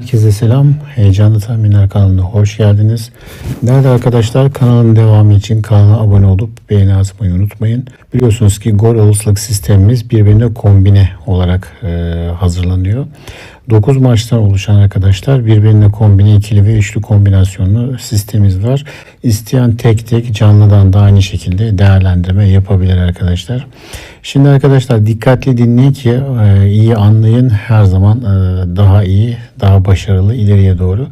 Herkese selam. Heyecanlı Tahminler kanalına hoş geldiniz. Değerli arkadaşlar kanalın devamı için kanala abone olup beğeni atmayı unutmayın. Biliyorsunuz ki gol olasılık sistemimiz birbirine kombine olarak e, hazırlanıyor. 9 maçtan oluşan arkadaşlar birbirine kombine ikili ve üçlü kombinasyonlu sistemimiz var. İsteyen tek tek canlıdan da aynı şekilde değerlendirme yapabilir arkadaşlar. Şimdi arkadaşlar dikkatli dinleyin ki e, iyi anlayın her zaman e, daha iyi, daha başarılı ileriye doğru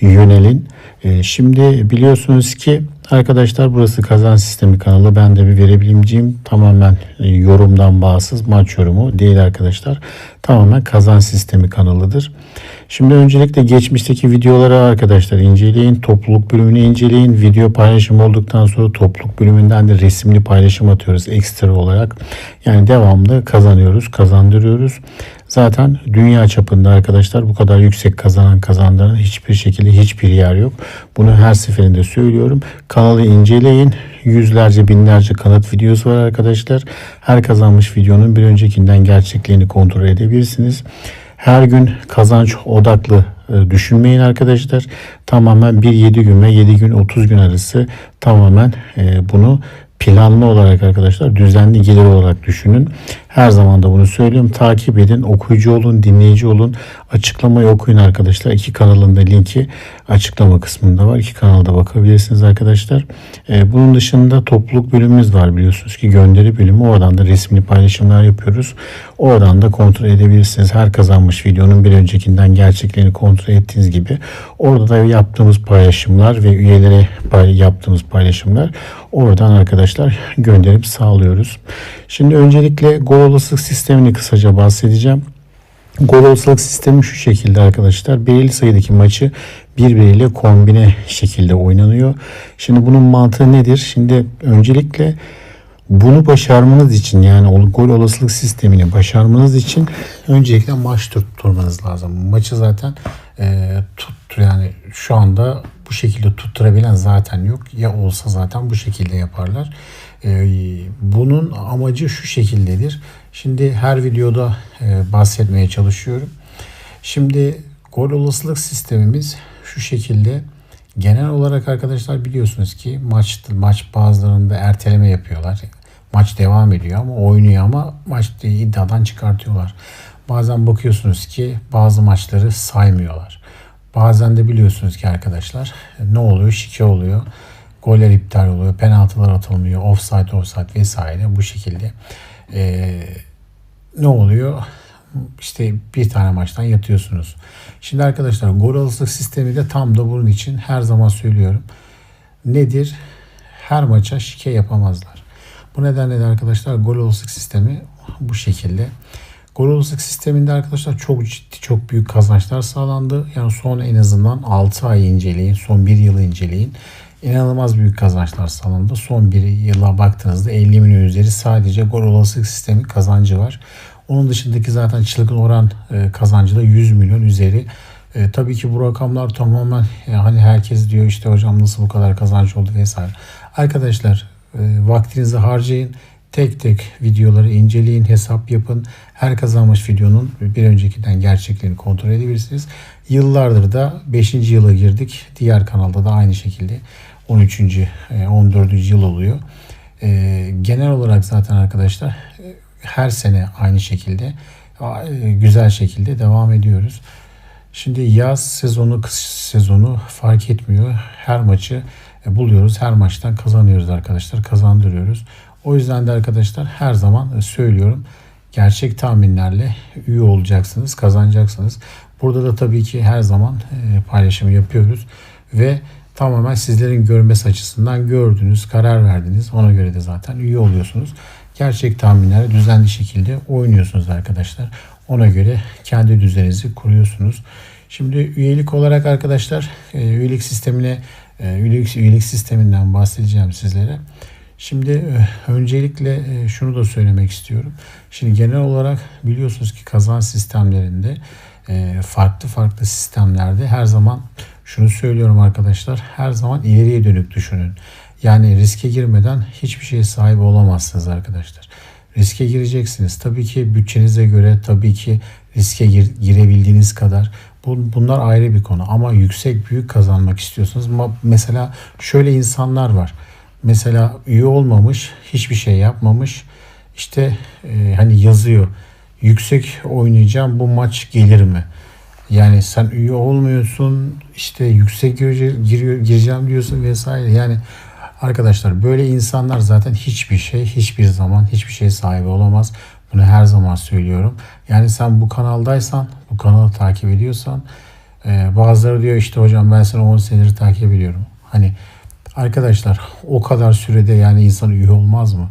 yönelin. E, şimdi biliyorsunuz ki arkadaşlar burası kazan sistemi kanalı. Ben de bir verebilimciyim. Tamamen e, yorumdan bağımsız maç yorumu değil arkadaşlar. Tamamen kazan sistemi kanalıdır. Şimdi öncelikle geçmişteki videoları arkadaşlar inceleyin. Topluluk bölümünü inceleyin. Video paylaşım olduktan sonra topluluk bölümünden de resimli paylaşım atıyoruz ekstra olarak. Yani devamlı kazanıyoruz, kazandırıyoruz. Zaten dünya çapında arkadaşlar bu kadar yüksek kazanan kazandıran hiçbir şekilde hiçbir yer yok. Bunu her seferinde söylüyorum. Kanalı inceleyin. Yüzlerce binlerce kanıt videosu var arkadaşlar. Her kazanmış videonun bir öncekinden gerçekliğini kontrol edebilirsiniz. Her gün kazanç odaklı e, düşünmeyin arkadaşlar. Tamamen bir 7 gün ve 7 gün 30 gün arası tamamen e, bunu planlı olarak arkadaşlar düzenli gelir olarak düşünün. Her zaman da bunu söylüyorum. Takip edin, okuyucu olun, dinleyici olun. Açıklamayı okuyun arkadaşlar. İki kanalın da linki açıklama kısmında var. İki kanalda bakabilirsiniz arkadaşlar. Ee, bunun dışında topluluk bölümümüz var biliyorsunuz ki gönderi bölümü. Oradan da resimli paylaşımlar yapıyoruz. Oradan da kontrol edebilirsiniz. Her kazanmış videonun bir öncekinden gerçeklerini kontrol ettiğiniz gibi. Orada da yaptığımız paylaşımlar ve üyelere yaptığımız paylaşımlar oradan arkadaşlar gönderip sağlıyoruz. Şimdi öncelikle gol olasılık sistemini kısaca bahsedeceğim. Gol olasılık sistemi şu şekilde arkadaşlar. Belirli sayıdaki maçı birbiriyle kombine şekilde oynanıyor. Şimdi bunun mantığı nedir? Şimdi öncelikle bunu başarmanız için yani gol olasılık sistemini başarmanız için öncelikle maç tutturmanız lazım. Maçı zaten e, tuttur yani şu anda bu şekilde tutturabilen zaten yok. Ya olsa zaten bu şekilde yaparlar. E, bunun amacı şu şekildedir. Şimdi her videoda e, bahsetmeye çalışıyorum. Şimdi gol olasılık sistemimiz şu şekilde. Genel olarak arkadaşlar biliyorsunuz ki maç maç bazılarında erteleme yapıyorlar. Maç devam ediyor ama oynuyor ama maç iddiadan çıkartıyorlar. Bazen bakıyorsunuz ki bazı maçları saymıyorlar. Bazen de biliyorsunuz ki arkadaşlar ne oluyor? Şike oluyor. Goller iptal oluyor. Penaltılar atılmıyor. Offside, offside vesaire bu şekilde. Ee, ne oluyor? İşte bir tane maçtan yatıyorsunuz. Şimdi arkadaşlar gol olasılık sistemi de tam da bunun için her zaman söylüyorum. Nedir? Her maça şike yapamazlar. Bu nedenle de arkadaşlar gol olasılık sistemi bu şekilde. Gol olasılık sisteminde arkadaşlar çok ciddi, çok büyük kazançlar sağlandı. Yani son en azından 6 ay inceleyin, son 1 yılı inceleyin. İnanılmaz büyük kazançlar sağlandı. Son bir yıla baktığınızda 50 milyon üzeri sadece gol olasılık sistemi kazancı var. Onun dışındaki zaten çılgın oran e, kazancı da 100 milyon üzeri. E, tabii ki bu rakamlar tamamen e, hani herkes diyor işte hocam nasıl bu kadar kazanç oldu vesaire. Arkadaşlar e, vaktinizi harcayın. Tek tek videoları inceleyin, hesap yapın. Her kazanmış videonun bir öncekinden gerçekliğini kontrol edebilirsiniz. Yıllardır da 5. yıla girdik. Diğer kanalda da aynı şekilde 13. 14. E, yıl oluyor. E, genel olarak zaten arkadaşlar e, her sene aynı şekilde güzel şekilde devam ediyoruz. Şimdi yaz sezonu, kış sezonu fark etmiyor. Her maçı buluyoruz. Her maçtan kazanıyoruz arkadaşlar. Kazandırıyoruz. O yüzden de arkadaşlar her zaman söylüyorum. Gerçek tahminlerle üye olacaksınız, kazanacaksınız. Burada da tabii ki her zaman paylaşımı yapıyoruz. Ve tamamen sizlerin görmesi açısından gördünüz, karar verdiniz. Ona göre de zaten üye oluyorsunuz. Gerçek tahminleri düzenli şekilde oynuyorsunuz arkadaşlar. Ona göre kendi düzeninizi kuruyorsunuz. Şimdi üyelik olarak arkadaşlar e, üyelik sistemine e, üyelik, üyelik sisteminden bahsedeceğim sizlere. Şimdi e, öncelikle şunu da söylemek istiyorum. Şimdi genel olarak biliyorsunuz ki kazan sistemlerinde farklı farklı sistemlerde her zaman şunu söylüyorum arkadaşlar. Her zaman ileriye dönük düşünün. Yani riske girmeden hiçbir şeye sahip olamazsınız arkadaşlar. Riske gireceksiniz. Tabii ki bütçenize göre tabii ki riske gir, girebildiğiniz kadar Bu, bunlar ayrı bir konu ama yüksek büyük kazanmak istiyorsanız mesela şöyle insanlar var. Mesela üye olmamış, hiçbir şey yapmamış. İşte e, hani yazıyor. Yüksek oynayacağım bu maç gelir mi? Yani sen üye olmuyorsun, işte yüksek giriyor, gireceğim diyorsun vesaire. Yani arkadaşlar böyle insanlar zaten hiçbir şey, hiçbir zaman hiçbir şey sahibi olamaz. Bunu her zaman söylüyorum. Yani sen bu kanaldaysan, bu kanalı takip ediyorsan e, bazıları diyor işte hocam ben seni 10 senedir takip ediyorum. Hani arkadaşlar o kadar sürede yani insan üye olmaz mı?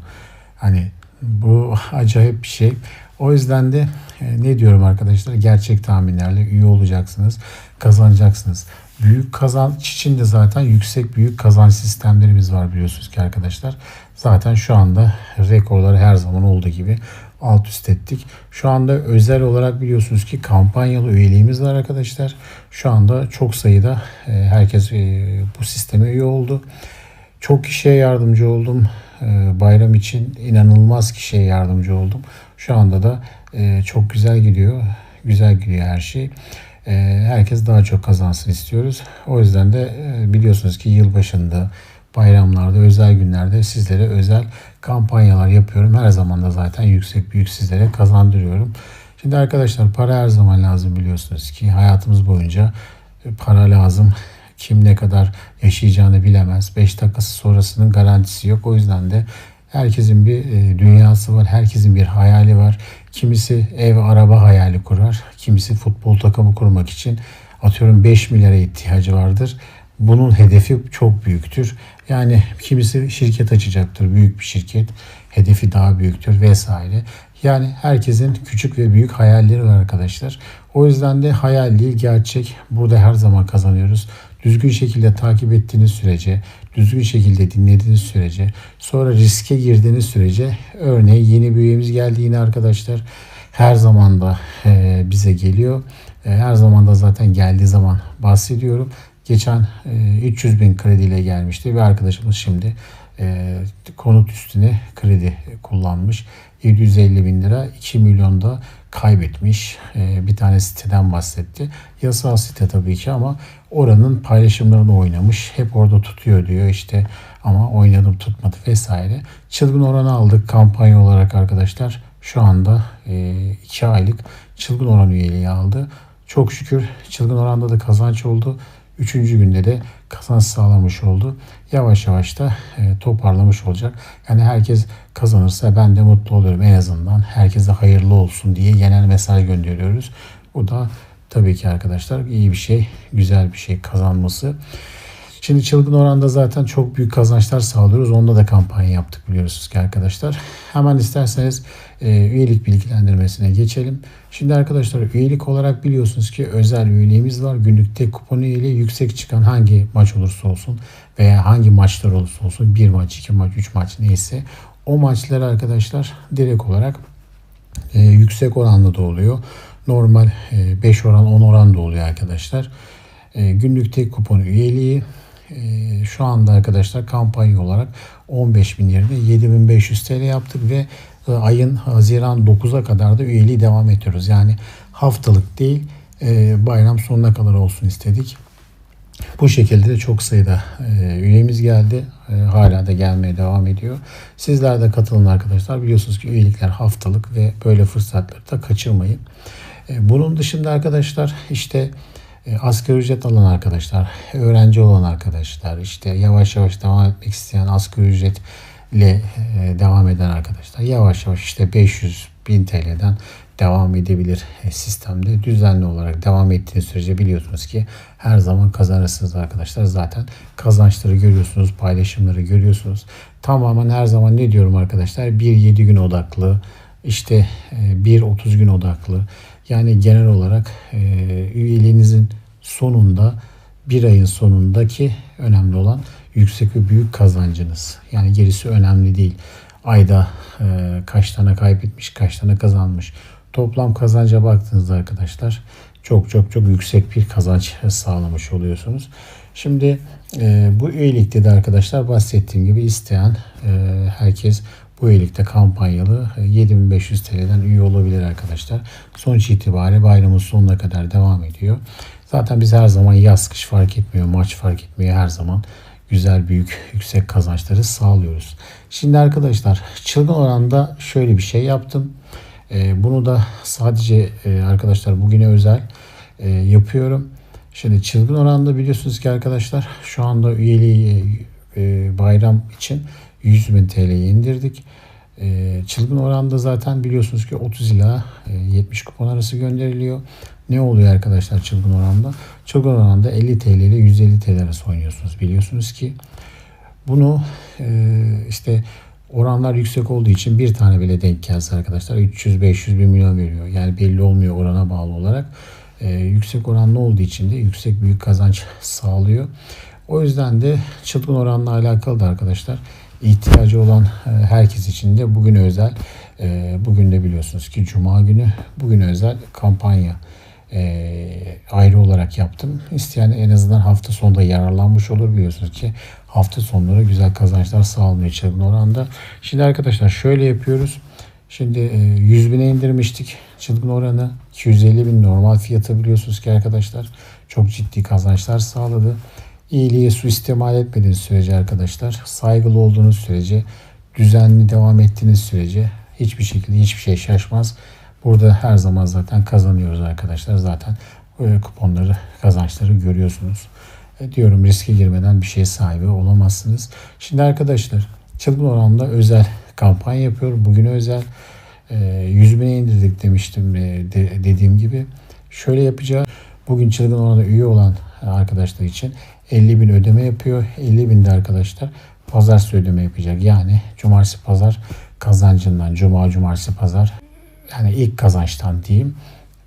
Hani bu acayip bir şey. O yüzden de ne diyorum arkadaşlar? Gerçek tahminlerle üye olacaksınız, kazanacaksınız. Büyük kazanç için de zaten yüksek büyük kazanç sistemlerimiz var biliyorsunuz ki arkadaşlar. Zaten şu anda rekorları her zaman olduğu gibi alt üst ettik. Şu anda özel olarak biliyorsunuz ki kampanyalı üyeliğimiz var arkadaşlar. Şu anda çok sayıda e, herkes e, bu sisteme üye oldu. Çok kişiye yardımcı oldum. E, bayram için inanılmaz kişiye yardımcı oldum. Şu anda da çok güzel gidiyor. Güzel gidiyor her şey. Herkes daha çok kazansın istiyoruz. O yüzden de biliyorsunuz ki yılbaşında bayramlarda, özel günlerde sizlere özel kampanyalar yapıyorum. Her zaman da zaten yüksek büyük sizlere kazandırıyorum. Şimdi arkadaşlar para her zaman lazım biliyorsunuz ki hayatımız boyunca e, para lazım. Kim ne kadar yaşayacağını bilemez. 5 dakikası sonrasının garantisi yok. O yüzden de herkesin bir e, dünyası var. Herkesin bir hayali var. Kimisi ev araba hayali kurar. Kimisi futbol takımı kurmak için atıyorum 5 milyara ihtiyacı vardır. Bunun hedefi çok büyüktür. Yani kimisi şirket açacaktır, büyük bir şirket. Hedefi daha büyüktür vesaire. Yani herkesin küçük ve büyük hayalleri var arkadaşlar. O yüzden de hayal değil gerçek. Burada her zaman kazanıyoruz. Düzgün şekilde takip ettiğiniz sürece, düzgün şekilde dinlediğiniz sürece, sonra riske girdiğiniz sürece, örneğin yeni bir üyemiz geldi yine arkadaşlar. Her zaman da e, bize geliyor. E, her zaman da zaten geldiği zaman bahsediyorum. Geçen 300 e, bin krediyle gelmişti ve arkadaşımız şimdi e, konut üstüne kredi kullanmış. 750 bin lira 2 milyonda kaybetmiş. E, bir tane siteden bahsetti. Yasal site tabii ki ama oranın paylaşımlarını oynamış. Hep orada tutuyor diyor işte ama oynadım tutmadı vesaire. Çılgın oranı aldık kampanya olarak arkadaşlar. Şu anda 2 aylık çılgın oran üyeliği aldı. Çok şükür çılgın oranda da kazanç oldu. Üçüncü günde de kazanç sağlamış oldu. Yavaş yavaş da e, toparlamış olacak. Yani herkes kazanırsa ben de mutlu olurum en azından. Herkese hayırlı olsun diye genel mesaj gönderiyoruz. Bu da tabii ki arkadaşlar iyi bir şey, güzel bir şey kazanması. Şimdi çılgın oranda zaten çok büyük kazançlar sağlıyoruz. Onda da kampanya yaptık biliyorsunuz ki arkadaşlar. Hemen isterseniz e, üyelik bilgilendirmesine geçelim. Şimdi arkadaşlar üyelik olarak biliyorsunuz ki özel üyeliğimiz var. Günlük tek kupon üyeliği yüksek çıkan hangi maç olursa olsun veya hangi maçlar olursa olsun bir maç, iki maç, üç maç neyse o maçları arkadaşlar direkt olarak e, yüksek oranlı da oluyor. Normal 5 e, oran 10 oran da oluyor arkadaşlar. E, günlük tek kupon üyeliği şu anda arkadaşlar kampanya olarak 15 bin yerine 7500 TL yaptık ve e, ayın Haziran 9'a kadar da üyeliği devam ediyoruz. Yani haftalık değil e, bayram sonuna kadar olsun istedik. Bu şekilde de çok sayıda e, üyemiz geldi. Hala da gelmeye devam ediyor. Sizler de katılın arkadaşlar. Biliyorsunuz ki üyelikler haftalık ve böyle fırsatları da kaçırmayın. Bunun dışında arkadaşlar işte asgari ücret alan arkadaşlar, öğrenci olan arkadaşlar, işte yavaş yavaş devam etmek isteyen asgari ücretle e, devam eden arkadaşlar yavaş yavaş işte 500 bin TL'den devam edebilir e, sistemde. Düzenli olarak devam ettiğiniz sürece biliyorsunuz ki her zaman kazanırsınız arkadaşlar. Zaten kazançları görüyorsunuz, paylaşımları görüyorsunuz. Tamamen her zaman ne diyorum arkadaşlar? 1-7 gün odaklı, işte 1-30 gün odaklı. Yani genel olarak üyeliğinizin sonunda bir ayın sonundaki önemli olan yüksek ve büyük kazancınız. Yani gerisi önemli değil. Ayda e, kaç tane kaybetmiş, kaç tane kazanmış. Toplam kazanca baktığınızda arkadaşlar çok çok çok yüksek bir kazanç sağlamış oluyorsunuz. Şimdi e, bu üyelikte de arkadaşlar bahsettiğim gibi isteyen e, herkes bu üyelikte kampanyalı e, 7500 TL'den üye olabilir arkadaşlar. Sonuç itibariyle bayramın sonuna kadar devam ediyor. Zaten biz her zaman yaz kış fark etmiyor, maç fark etmiyor her zaman güzel büyük yüksek kazançları sağlıyoruz. Şimdi arkadaşlar çılgın oranda şöyle bir şey yaptım. E, bunu da sadece e, arkadaşlar bugüne özel e, yapıyorum. Şimdi çılgın oranda biliyorsunuz ki arkadaşlar şu anda üyeliği e, bayram için 100 bin TL'ye indirdik. E, çılgın oranda zaten biliyorsunuz ki 30 ila e, 70 kupon arası gönderiliyor. Ne oluyor arkadaşlar çılgın oranda? Çılgın oranda 50 TL ile 150 TL arası oynuyorsunuz. Biliyorsunuz ki bunu e, işte oranlar yüksek olduğu için bir tane bile denk gelse arkadaşlar 300 500 bir milyon veriyor. Yani belli olmuyor orana bağlı olarak. E, yüksek oranlı olduğu için de yüksek büyük kazanç sağlıyor. O yüzden de çılgın oranla alakalı da arkadaşlar ihtiyacı olan e, herkes için de bugün özel e, bugün de biliyorsunuz ki cuma günü bugün özel kampanya e, ayrı olarak yaptım. İsteyen en azından hafta sonunda yararlanmış olur biliyorsunuz ki hafta sonları güzel kazançlar sağlanıyor çılgın oranda. Şimdi arkadaşlar şöyle yapıyoruz. Şimdi 100 bine indirmiştik çılgın oranı. 250 bin normal fiyatı biliyorsunuz ki arkadaşlar. Çok ciddi kazançlar sağladı. İyiliğe suistimal etmediğiniz sürece arkadaşlar, saygılı olduğunuz sürece, düzenli devam ettiğiniz sürece hiçbir şekilde hiçbir şey şaşmaz. Burada her zaman zaten kazanıyoruz arkadaşlar. Zaten e, kuponları, kazançları görüyorsunuz. E, diyorum riske girmeden bir şey sahibi olamazsınız. Şimdi arkadaşlar çılgın oranda özel kampanya yapıyorum. Bugün özel e, 100 bine indirdik demiştim e, de, dediğim gibi. Şöyle yapacağız. Bugün çılgın oranda üye olan arkadaşlar için 50 bin ödeme yapıyor. 50 bin de arkadaşlar pazartesi ödeme yapacak. Yani cumartesi pazar kazancından cuma cumartesi pazar yani ilk kazançtan diyeyim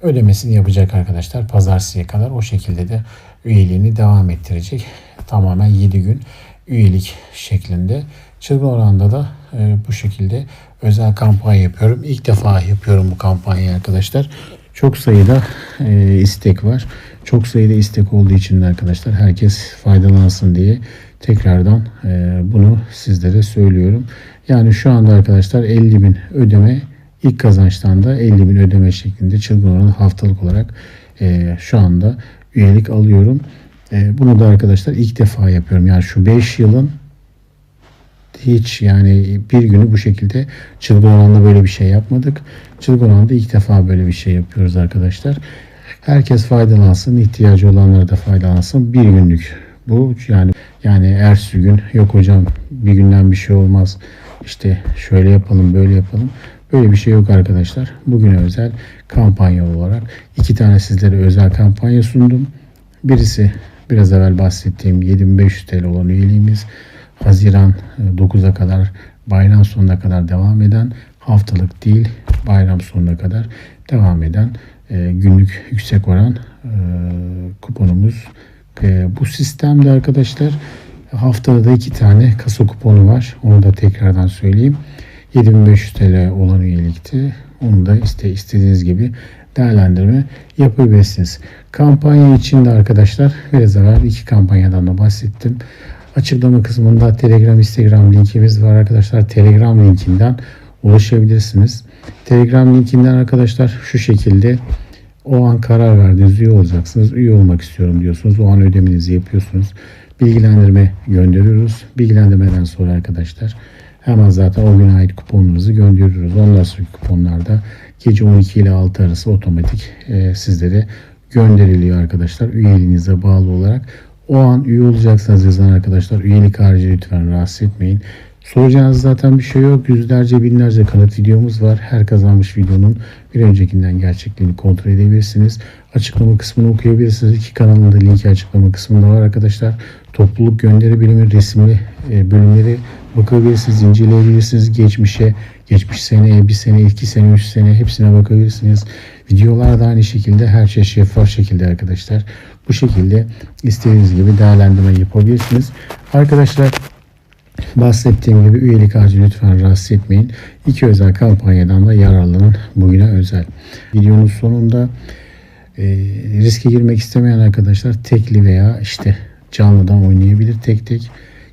ödemesini yapacak arkadaşlar pazartesiye kadar o şekilde de üyeliğini devam ettirecek. Tamamen 7 gün üyelik şeklinde. Çılgın oranda da e, bu şekilde özel kampanya yapıyorum. İlk defa yapıyorum bu kampanyayı arkadaşlar. Çok sayıda e, istek var. Çok sayıda istek olduğu için de arkadaşlar herkes faydalansın diye tekrardan e, bunu sizlere söylüyorum. Yani şu anda arkadaşlar 50 bin ödeme ilk kazançtan da 50 bin ödeme şeklinde çılgın oranı haftalık olarak e, şu anda üyelik alıyorum. E, bunu da arkadaşlar ilk defa yapıyorum. Yani şu 5 yılın hiç yani bir günü bu şekilde çılgın oranda böyle bir şey yapmadık. Çılgın oranda ilk defa böyle bir şey yapıyoruz arkadaşlar. Herkes faydalansın, ihtiyacı olanlar da faydalansın. Bir günlük bu yani yani ertesi gün yok hocam bir günden bir şey olmaz. İşte şöyle yapalım, böyle yapalım. Böyle bir şey yok arkadaşlar. Bugüne özel kampanya olarak iki tane sizlere özel kampanya sundum. Birisi biraz evvel bahsettiğim 7500 TL olan üyeliğimiz. Haziran 9'a kadar bayram sonuna kadar devam eden haftalık değil bayram sonuna kadar devam eden e, günlük yüksek oran e, kuponumuz. E, bu sistemde arkadaşlar haftada da iki tane kasa kuponu var. Onu da tekrardan söyleyeyim. 7500 TL olan üyelikti. Onu da iste, istediğiniz gibi değerlendirme yapabilirsiniz. Kampanya içinde arkadaşlar biraz evvel iki kampanyadan da bahsettim. Açıklama kısmında Telegram, Instagram linkimiz var arkadaşlar. Telegram linkinden ulaşabilirsiniz. Telegram linkinden arkadaşlar şu şekilde o an karar verdiniz üye olacaksınız. Üye olmak istiyorum diyorsunuz. O an ödemenizi yapıyorsunuz. Bilgilendirme gönderiyoruz. Bilgilendirmeden sonra arkadaşlar hemen zaten o güne ait kuponunuzu gönderiyoruz. Ondan sonraki kuponlarda gece 12 ile 6 arası otomatik e, sizlere gönderiliyor arkadaşlar. Üyeliğinize bağlı olarak. O an üye olacaksanız yazan arkadaşlar üyelik harici lütfen rahatsız etmeyin. Soracağınız zaten bir şey yok. Yüzlerce binlerce kanıt videomuz var. Her kazanmış videonun bir öncekinden gerçekliğini kontrol edebilirsiniz. Açıklama kısmını okuyabilirsiniz. İki kanalın da linki açıklama kısmında var arkadaşlar. Topluluk gönderi bilimi resimli e, bölümleri bakabilirsiniz, inceleyebilirsiniz. Geçmişe, geçmiş seneye, bir sene, iki sene, üç sene hepsine bakabilirsiniz. Videolar da aynı şekilde her şey şeffaf şekilde arkadaşlar. Bu şekilde istediğiniz gibi değerlendirme yapabilirsiniz. Arkadaşlar bahsettiğim gibi üyelik harcı lütfen rahatsız etmeyin. İki özel kampanyadan da yararlanın bugüne özel. Videonun sonunda e, riske girmek istemeyen arkadaşlar tekli veya işte canlıdan oynayabilir tek tek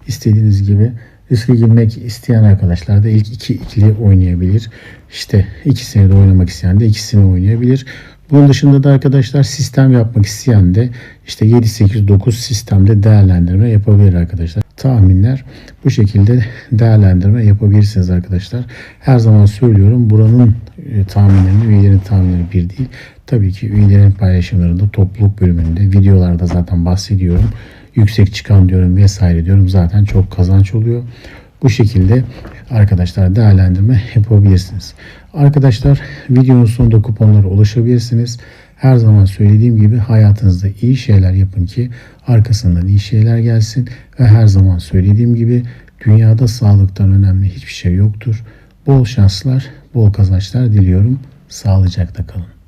istediğiniz gibi Riske girmek isteyen arkadaşlar da ilk iki ikili oynayabilir. İşte ikisini de oynamak isteyen de ikisini oynayabilir. Bunun dışında da arkadaşlar sistem yapmak isteyen de işte 7, 8, 9 sistemde değerlendirme yapabilir arkadaşlar. Tahminler bu şekilde değerlendirme yapabilirsiniz arkadaşlar. Her zaman söylüyorum buranın e, tahminlerini üyelerin tahminleri bir değil. Tabii ki üyelerin paylaşımlarında topluluk bölümünde videolarda zaten bahsediyorum. Yüksek çıkan diyorum vesaire diyorum zaten çok kazanç oluyor. Bu şekilde arkadaşlar değerlendirme yapabilirsiniz. Arkadaşlar videonun sonunda kuponlara ulaşabilirsiniz. Her zaman söylediğim gibi hayatınızda iyi şeyler yapın ki arkasından iyi şeyler gelsin. Ve her zaman söylediğim gibi dünyada sağlıktan önemli hiçbir şey yoktur. Bol şanslar, bol kazançlar diliyorum. Sağlıcakla kalın.